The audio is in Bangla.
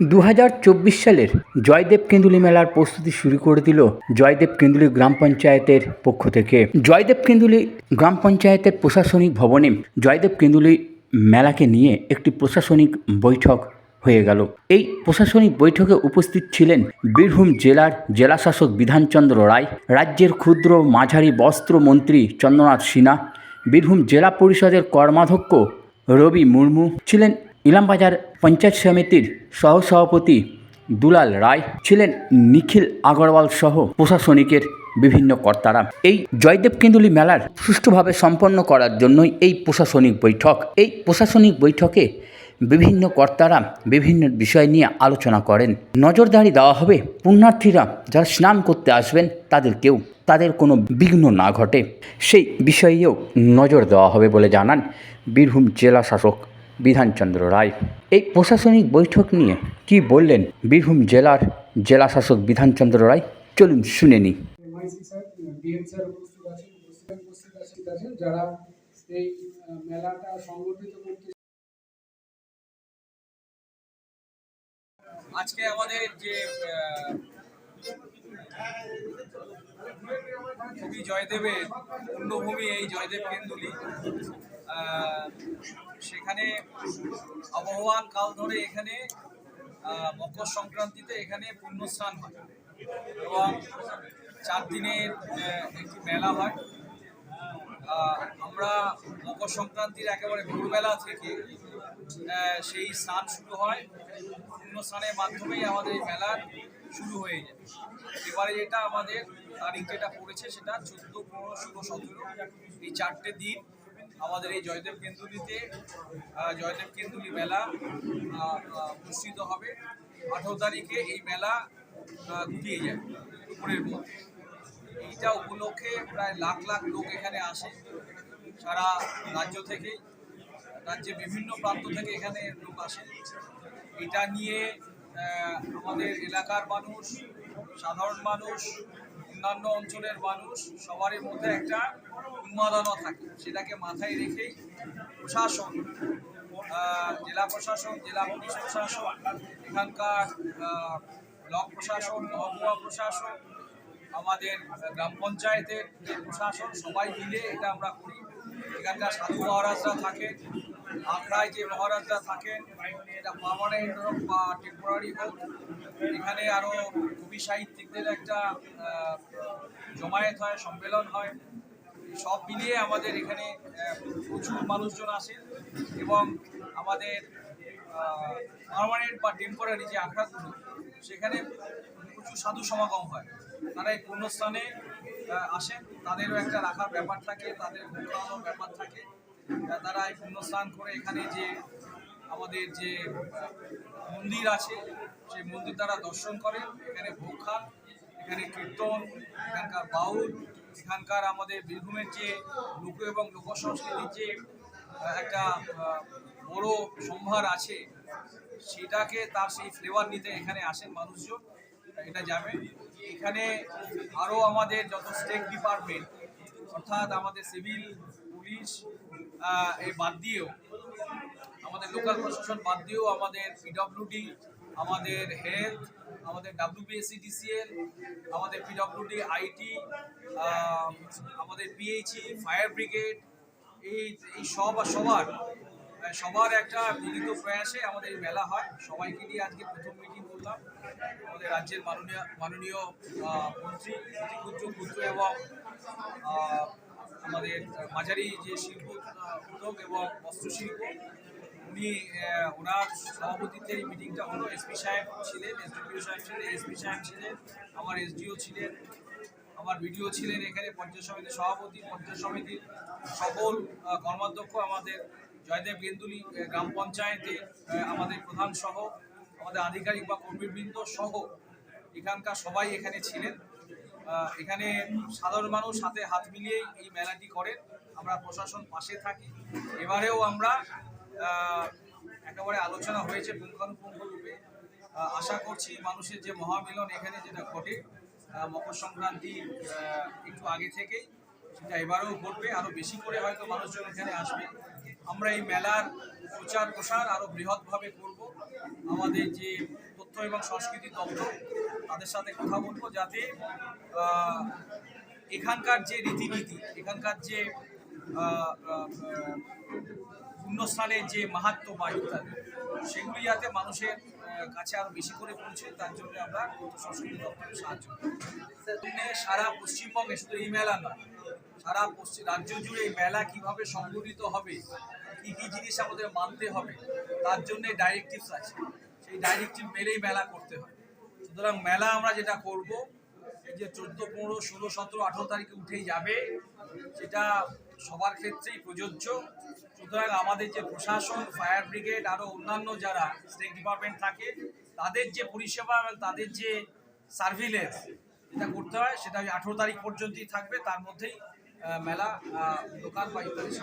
দু হাজার চব্বিশ সালের জয়দেব কেন্দুলি মেলার প্রস্তুতি শুরু করে দিল জয়দেব কেন্দুলি গ্রাম পঞ্চায়েতের পক্ষ থেকে। জয়দেব কেন্দুলি গ্রাম পঞ্চায়েতের প্রশাসনিক ভবনে জয়দেব কেন্দুলি মেলাকে নিয়ে একটি প্রশাসনিক বৈঠক হয়ে গেল। এই প্রশাসনিক বৈঠকে উপস্থিত ছিলেন বীরভূম জেলার জেলাশাসক বিধানচন্দ্র রায়, রাজ্যের ক্ষুদ্র মাঝারি বস্ত্র মন্ত্রী চন্দ্রনাথ সিনহা, বীরভূম জেলা পরিষদের কর্মাধ্যক্ষ রবি মুর্মু, ছিলেন ইলামবাজার পঞ্চায়েত সমিতির সহসভাপতি দুলাল রায় ছিলেন নিখিল আগরওয়াল সহ প্রশাসনিকের বিভিন্ন কর্তারা। এই জয়দেব কেন্দুলি মেলার সুষ্ঠুভাবে সম্পন্ন করার জন্যই এই প্রশাসনিক বৈঠক। এই প্রশাসনিক বৈঠকে বিভিন্ন কর্তারা বিভিন্ন বিষয় নিয়ে আলোচনা করেন। নজরদারি দেওয়া হবে পুণ্যার্থীরা যারা স্নান করতে আসবেন তাদেরকেও তাদের কোনো বিঘ্ন না ঘটে। সেই বিষয়েও নজর দেওয়া হবে বলে জানান বীরভূম জেলা শাসক বিধানচন্দ্র রায়। এই প্রশাসনিক বৈঠক নিয়ে কি বললেন বীরভূম জেলার জেলা শাসক বিধানচন্দ্র রায়? চলুন শুনে নিই। এমআইসি স্যার ডিএম স্যার উপস্থিত আছেন উপস্থিত উপস্থিত আছেন আছেন? যারা এই মেলাটা সংগঠিত করতে আজকে আমাদের যে কবি জয়দেবের পূর্ণভূমি এই জয়দেব কেন্দুলি সেখানে আবহমান কাল ধরে এখানে মকর সংক্রান্তিতে এখানে পুণ্যস্নান হয়। এবং চার দিনের একটি মেলা হয়। আমরা মকর সংক্রান্তির একেবারে ভোরবেলা থেকে সেই স্নান শুরু হয়। পূর্ণ স্নানের মাধ্যমেই আমাদের এই মেলার শুরু হয়ে যায়। এবারে যেটা আমাদের তারিখ যেটা পড়েছে সেটা চোদ্দ, পনেরো, ষোলো, সতেরো, এই চারটে দিন আমাদের এই জয়দেব কেন্দুলিতে জয়দেব কেন্দুলি মেলা অনুষ্ঠিত হবে। আঠেরো তারিখে এই মেলা গুটিয়ে যায়, দুপুরের মধ্যে। এইটা উপলক্ষে প্রায় লাখ লাখ লোক এখানে আসে, সারা রাজ্য থেকে রাজ্যে বিভিন্ন প্রান্ত থেকে এখানে লোক আসে। এটা নিয়ে আমাদের এলাকার মানুষ, সাধারণ মানুষ অন্যান্য অঞ্চলের মানুষ সবারই মধ্যে একটা উন্মাদনা থাকে। সেটাকে মাথায় রেখেই প্রশাসন জেলা প্রশাসন, জেলা পুলিশ প্রশাসন, এখানকার ব্লক প্রশাসন, মহকুমা প্রশাসন, আমাদের গ্রাম পঞ্চায়েতের যে প্রশাসন, সবাই মিলে এটা আমরা করি। এখানকার সাধু মহারাজরা থাকেন আখড়ায় যে মহারাজরা থাকেন, এটা পার্মানেন্ট হোক বা টেম্পোরারি হোক এখানে আরও কবি সাহিত্যিকদের একটা জমায়েত হয়, সম্মেলন হয়। সব মিলিয়ে আমাদের এখানে প্রচুর মানুষজন আসেন এবং আমাদের পারমানেন্ট বা টেম্পোরারি যে আখড়াগুলো, সেখানে প্রচুর সাধু সমাগম হয়। তারা এই পূর্ণস্থানে আসেন। তাদেরও একটা রাখার ব্যাপার থাকে, তাদের ব্যাপার থাকে। তারা এই পূর্ণস্থান করে এখানে যে আমাদের যে মন্দির আছে, সেই মন্দির তারা দর্শন করেন এখানে ভোগ খান, এখানে কীর্তন, এখানকার বাউল, এখানকার আমাদের বীরভূমের যে লোক এবং লোক সংস্কৃতির যে একটা বড় সম্ভার আছে, সেটাকে তার সেই ফ্লেভার নিতে এখানে আসেন মানুষজন, এটা যাবে। এখানে আরও আমাদের যত স্টেট ডিপার্টমেন্ট অর্থাৎ আমাদের সিভিল পুলিশ এই বাদ দিয়েও আমাদের লোকাল প্রশাসন বাদ দিয়েও আমাদের পিডব্লিউডি আমাদের হেলথ আমাদের ডাব্লিউবিএসসিডিসিএল আমাদের পিডব্লিউডি আইটি আমাদের পিএইচই ফায়ার ব্রিগেড এই এই সব সবার সবার একটা মিলিত প্রয়াসে আমাদের এই মেলা হয়। সবাইকে নিয়ে আজকে প্রথম মিটিং করলাম। আমাদের রাজ্যের মাননীয় মাননীয় মন্ত্রী ক্ষুদ্র ক্ষুদ্র এবং আমাদের মাঝারি যে শিল্প উদ্যোগ এবং বস্ত্রশিল্প উনি ওনার সভাপতিত্বে এই মিটিংটা হলো। এসপি সাহেব ছিলেন এসডিপিও সাহেব ছিলেন এসপি সাহেব ছিলেন আমার এসডিও ছিলেন আমার ভিডিও ছিলেন এখানে, পঞ্চায়েত সমিতির সভাপতি, পঞ্চায়েত সমিতির সকল কর্মাধ্যক্ষ আমাদের জয়দেব গেন্দুলি গ্রাম পঞ্চায়েতে আমাদের প্রধান সহ, আমাদের আধিকারিক বা কর্মীবৃন্দ সহ এখানকার সবাই এখানে ছিলেন। এখানে সাধারণ মানুষ হাতে হাত মিলিয়েই এই মেলাটি করেন। আমরা প্রশাসন পাশে থাকি। এবারেও আমরা একেবারে আলোচনা হয়েছে পুঙ্খানুপুঙ্খ রূপে। আশা করছি মানুষের যে মহামিলন এখানে যেটা ঘটে মকর সংক্রান্তি একটু আগে থেকেই সেটা এবারেও ঘটবে। আরও বেশি করে হয়তো মানুষজন এখানে আসবে। আমরা এই মেলার প্রচার প্রসার আরও বৃহৎভাবে করব। আমাদের যে তথ্য এবং সংস্কৃতি দপ্তর, তাদের সাথে কথা বলব যাতে এখানকার যে রীতিনীতি, এখানকার যে পুণ্যস্থানের যে মাহাত্ম বা ইত্যাদি, সেগুলি যাতে মানুষের কাছে আরও বেশি করে পৌঁছে, তার জন্য আমরা সংস্কৃতি দপ্তরের সাহায্য করি। সারা পশ্চিমবঙ্গে শুধু এই মেলা নয়, সারা পশ্চিম রাজ্য জুড়ে মেলা কীভাবে সংগঠিত হবে, কী কী জিনিস আমাদের মানতে হবে, তার জন্যে ডাইরেক্টিভস আছে সেই ডাইরেক্টিভ মেলেই মেলা করতে হয় সুতরাং মেলা আমরা যেটা করব, এই যে চোদ্দ, পনেরো, ষোলো, সতেরো, আঠেরো তারিখে উঠেই যাবে, সেটা সবার ক্ষেত্রেই প্রযোজ্য সুতরাং আমাদের যে প্রশাসন, ফায়ার ব্রিগেড আরও অন্যান্য যারা স্টেট ডিপার্টমেন্ট থাকে, তাদের যে পরিষেবা এবং তাদের যে সার্ভিলেন্স যেটা করতে হয়, সেটা ওই আঠেরো তারিখ পর্যন্তই থাকবে তার মধ্যেই মেলা দোকান বা ইত্যাদি।